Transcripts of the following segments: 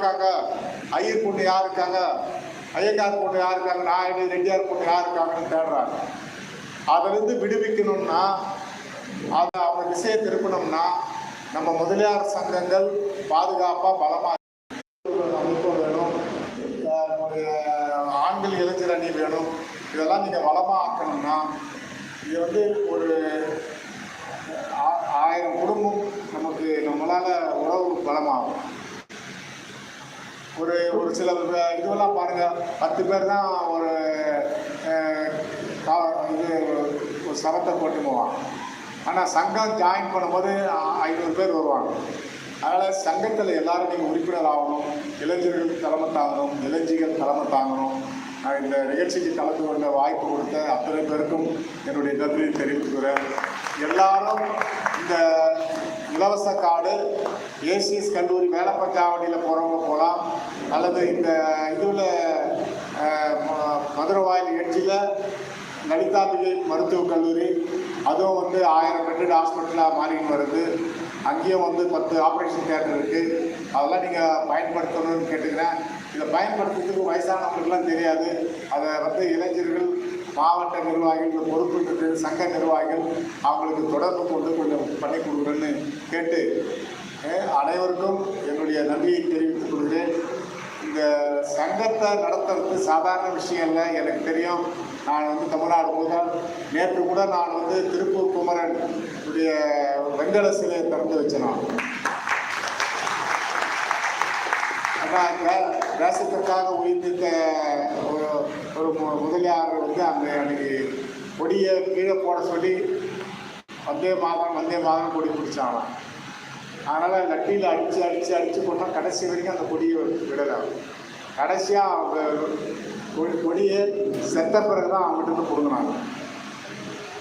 இருக்காங்க? ஐயர் பொண்ணு யார் இருக்காங்க? ஐயங்கார் பொண்ணு யார் இருக்காங்க? நாயனி ரெட்டியார் பொண்ணு யார் இருக்காங்கன்னு தேடுறாங்க. அதிலிருந்து விடுவிக்கணும்னா அதை அவங்க திசையை திருப்பணும்னா நம்ம முதலியார் சங்கங்கள் பாதுகாப்பாக பலமாக அமைப்பு வேணும். ஆண்கள் இளைஞர் அணி வேணும். இதெல்லாம் நீங்கள் வளமாக ஆக்கணும்னா இது வந்து ஒரு ஆ- ஆயிரம் குடும்பம் நமக்கு நம்மளால் உறவு பலமாகும். ஒரு ஒரு சில இதுவெல்லாம் பாருங்கள் பத்து பேர் தான் ஒரு இது ஒரு சரத்தை போட்டு போவான் ஆனால் சங்கம் ஜாயின் பண்ணும்போது ஐநூறு பேர் வருவாங்க. அதனால் சங்கத்தில் எல்லாரும் நீங்கள் உறுப்பினர் ஆகணும். இளைஞர்கள் தலைமை தாங்கணும். இளைஞர்கள் தலைமை தாங்கணும். நான் இந்த நிகழ்ச்சிக்கு கலந்து கொண்ட வாய்ப்பு கொடுத்த அத்தனை பேருக்கும் என்னுடைய நன்றியை தெரிவித்துக்கிறேன் எல்லாரும் இந்த இலவச கார்டு ஏசிஎஸ் கல்லூரி வேலப்பஞ்சாவடியில் போகிறவங்க போகலாம் அல்லது இந்த இதில் மதுரவாயில் எட்ஜில் லலிதாம்பிகை மருத்துவக் கல்லூரி அதுவும் வந்து ஆயிரம் பெட்டட் ஹாஸ்பிட்டலாக மாறின்னு வருது. அங்கேயும் வந்து பத்து ஆப்ரேஷன் தேட்டர் இருக்குது அதெல்லாம் நீங்கள் பயன்படுத்தணும்னு கேட்டுக்கிறேன். இதை பயன்படுத்துறதுக்கு வயசானவங்களுக்குலாம் தெரியாது. அதை வந்து இளைஞர்கள் மாவட்ட நிர்வாகிகள் இந்த பொறுப்பு சங்க நிர்வாகிகள் அவங்களுக்கு தொடர்பு கொண்டு கொஞ்சம் பண்ணி கொடுக்குறேன்னு கேட்டு அனைவருக்கும் என்னுடைய நன்றியை தெரிவித்துக் கொள்கிறேன். இந்த சங்கத்தை நடத்துறது சாதாரண விஷயம் இல்லை எனக்கு தெரியும். நான் வந்து தமிழ்நாடு முதல் நேற்று கூட நான் வந்து திருப்பூர் குமரன் உடைய வெங்கல சிலையை திறந்து வச்சேன் நான். தேசத்திற்காக உயிர்த்த ஒரு ஒரு மு- முதலியார் வந்து அந்த அன்னைக்கு கொடியை கீழே போட சொல்லி வந்தே மாதம் வந்தே மாதம் கொடி பிடிச்சாங்களாம் அதனால் லட்டியில் அடித்து அடித்து அடித்து போட்டால் கடைசி வரைக்கும் அந்த கொடியை விடலை கடைசியாக அவங்க கொடி கொடியை செத்த பிறகு தான் அவங்ககிட்ட இருந்து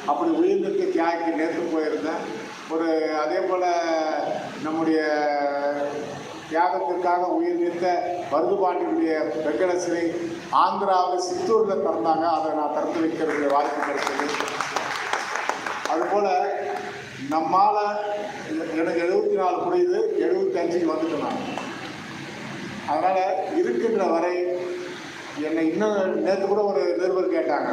அப்படி உயிர்நீத்த தியாகி நேற்று போயிருந்தேன். ஒரு அதே போல் நம்முடைய தியாகத்திற்காக உயிர் நீத்த மருதுபாண்டியுடைய வெங்கட சிலை ஆந்திராவில் சித்தூரில் திறந்தாங்க அதை நான் திறந்து வைக்கிறதுக்கு வாய்ப்பு கிடைச்சது. அதுபோல் நம்மால் எனக்கு எழுபத்தி நாலு புரியுது. எழுபத்தஞ்சுக்கு வந்துட்டு நான். அதனால் இருக்கின்ற வரை என்னை இன்னும் நேற்று கூட ஒரு நிருபர் கேட்டாங்க.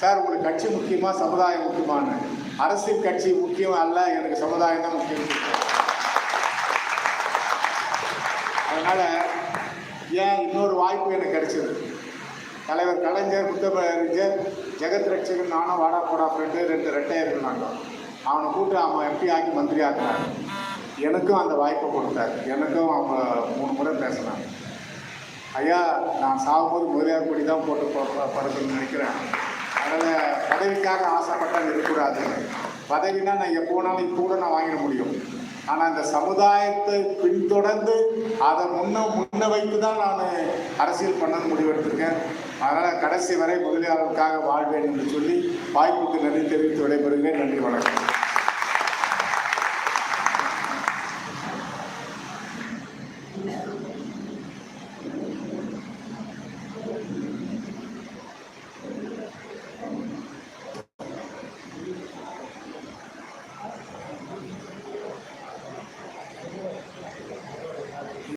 சார் உங்களுக்கு கட்சி முக்கியமா சமுதாயம் முக்கியமானு அரசியல் கட்சி முக்கியம் அல்ல. எனக்கு சமுதாயம் தான் முக்கியம். அதனால் ஏன் இன்னொரு வாய்ப்பு எனக்கு கிடைச்சது? தலைவர் கலைஞர் முத்தமிழறிஞர் ஜெகத் ரட்சகன் நானும் வாடா போடா ஃப்ரெண்டு ரெண்டு ரெட்டையர் இருந்தாங்க அவனை கூட்டு அவன் எம்பி ஆக்கி மந்திரி ஆக்குனாங்க எனக்கும் அந்த வாய்ப்பை கொடுத்தாரு. எனக்கும் அவங்க மூணு முறை பேசினாங்க. ஐயா நான் சாகும்போது முதலியார் கொடி தான் போட்டு படுக்கணும்னு நினைக்கிறேன். அதனால் பதவிக்காக ஆசைப்பட்டால் இருக்கக்கூடாது பதவினா நான் எப்போ வேணாலும் இப்போ கூட நான் வாங்கிட முடியும். ஆனால் அந்த சமுதாயத்தை பின்தொடர்ந்து அதை முன்ன முன்ன வைத்து தான் நான் அரசியல் பண்ணணும்னு முடிவெடுத்திருக்கேன். அதனால் கடைசி வரை முதலியாளருக்காக வாழ்வேன் என்று சொல்லி வாய்ப்புக்கு நன்றி தெரிவித்து விடைபெறுகிறேன். நன்றி வணக்கம்.